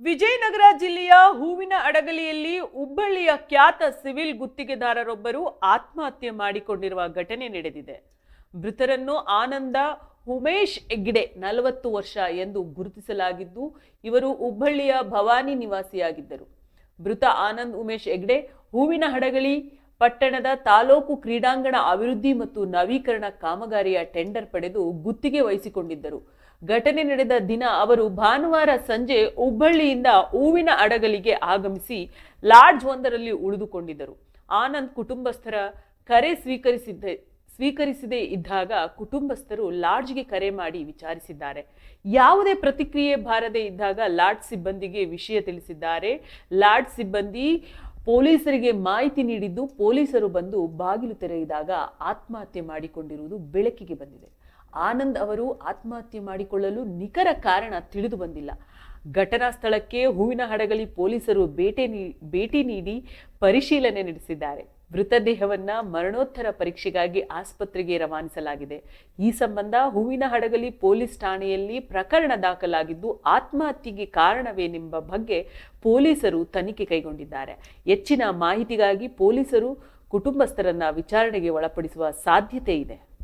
ವಿಜಯನಗರ ಜಿಲ್ಲೆಯ ಹೂವಿನ ಅಡಗಲಿಯಲ್ಲಿ ಹುಬ್ಬಳ್ಳಿಯ ಖ್ಯಾತ ಸಿವಿಲ್ ಗುತ್ತಿಗೆದಾರರೊಬ್ಬರು ಆತ್ಮಹತ್ಯೆ ಮಾಡಿಕೊಂಡಿರುವ ಘಟನೆ ನಡೆದಿದೆ. ಮೃತರನ್ನು ಆನಂದ, ಉಮೇಶ್ ಹೆಗ್ಡೆ ನಲವತ್ತು ವರ್ಷ ಎಂದು ಗುರುತಿಸಲಾಗಿದ್ದು, ಇವರು ಹುಬ್ಬಳ್ಳಿಯ ಭವಾನಿ ನಿವಾಸಿಯಾಗಿದ್ದರು. ಮೃತ ಆನಂದ್, ಉಮೇಶ್ ಹೆಗ್ಡೆ ಹೂವಿನ ಹಡಗಲಿ ಪಟ್ಟಣದ ತಾಲೂಕು ಕ್ರೀಡಾಂಗಣ ಅಭಿವೃದ್ಧಿ ಮತ್ತು ನವೀಕರಣ ಕಾಮಗಾರಿಯ ಟೆಂಡರ್ ಪಡೆದು ಗುತ್ತಿಗೆ ವಹಿಸಿಕೊಂಡಿದ್ದರು. ಘಟನೆ ನಡೆದ ದಿನ ಅವರು ಭಾನುವಾರ ಸಂಜೆ ಹುಬ್ಬಳ್ಳಿಯಿಂದ ಹೂವಿನ ಅಡಗಲಿಗೆ ಆಗಮಿಸಿ ಲಾಡ್ಜ್ ಒಂದರಲ್ಲಿ ಉಳಿದುಕೊಂಡಿದ್ದರು. ಆನಂದ್ ಕುಟುಂಬಸ್ಥರ ಕರೆ ಸ್ವೀಕರಿಸಿದ್ದ, ಸ್ವೀಕರಿಸದೇ ಇದ್ದಾಗ ಕುಟುಂಬಸ್ಥರು ಲಾಡ್ಜ್ಗೆ ಕರೆ ಮಾಡಿ ವಿಚಾರಿಸಿದ್ದಾರೆ. ಯಾವುದೇ ಪ್ರತಿಕ್ರಿಯೆ ಬಾರದೇ ಇದ್ದಾಗ ಲಾಡ್ಜ್ ಸಿಬ್ಬಂದಿಗೆ ವಿಷಯ ತಿಳಿಸಿದ್ದಾರೆ. ಲಾಡ್ಜ್ ಸಿಬ್ಬಂದಿ ಪೊಲೀಸರಿಗೆ ಮಾಹಿತಿ ನೀಡಿದ್ದು ಪೊಲೀಸರು ಬಂದು ಬಾಗಿಲು ತೆರೆಯಿದಾಗ ಆತ್ಮಹತ್ಯೆ ಮಾಡಿಕೊಂಡಿರುವುದು ಬೆಳಕಿಗೆ ಬಂದಿದೆ. ಆನಂದ್ ಅವರು ಆತ್ಮಹತ್ಯೆ ಮಾಡಿಕೊಳ್ಳಲು ನಿಖರ ಕಾರಣ ತಿಳಿದು ಬಂದಿಲ್ಲ. ಘಟನಾ ಸ್ಥಳಕ್ಕೆ ಹೂವಿನ ಹಡಗಲಿ ಪೊಲೀಸರು ಭೇಟಿ ನೀ, ಭೇಟಿ ನೀಡಿ ಪರಿಶೀಲನೆ ನಡೆಸಿದ್ದಾರೆ. ಮೃತದೇಹವನ್ನ ಮರಣೋತ್ತರ ಪರೀಕ್ಷೆಗಾಗಿ ಆಸ್ಪತ್ರೆಗೆ ರವಾನಿಸಲಾಗಿದೆ. ಈ ಸಂಬಂಧ ಹೂವಿನ ಹಡಗಲಿ ಪೊಲೀಸ್ ಠಾಣೆಯಲ್ಲಿ ಪ್ರಕರಣ ದಾಖಲಾಗಿದ್ದು ಆತ್ಮಹತ್ಯೆಗೆ ಕಾರಣವೇನೆಂಬ ಬಗ್ಗೆ ಪೊಲೀಸರು ತನಿಖೆ ಕೈಗೊಂಡಿದ್ದಾರೆ. ಹೆಚ್ಚಿನ ಮಾಹಿತಿಗಾಗಿ ಪೊಲೀಸರು ಕುಟುಂಬಸ್ಥರನ್ನ ವಿಚಾರಣೆಗೆ ಒಳಪಡಿಸುವ ಸಾಧ್ಯತೆ ಇದೆ.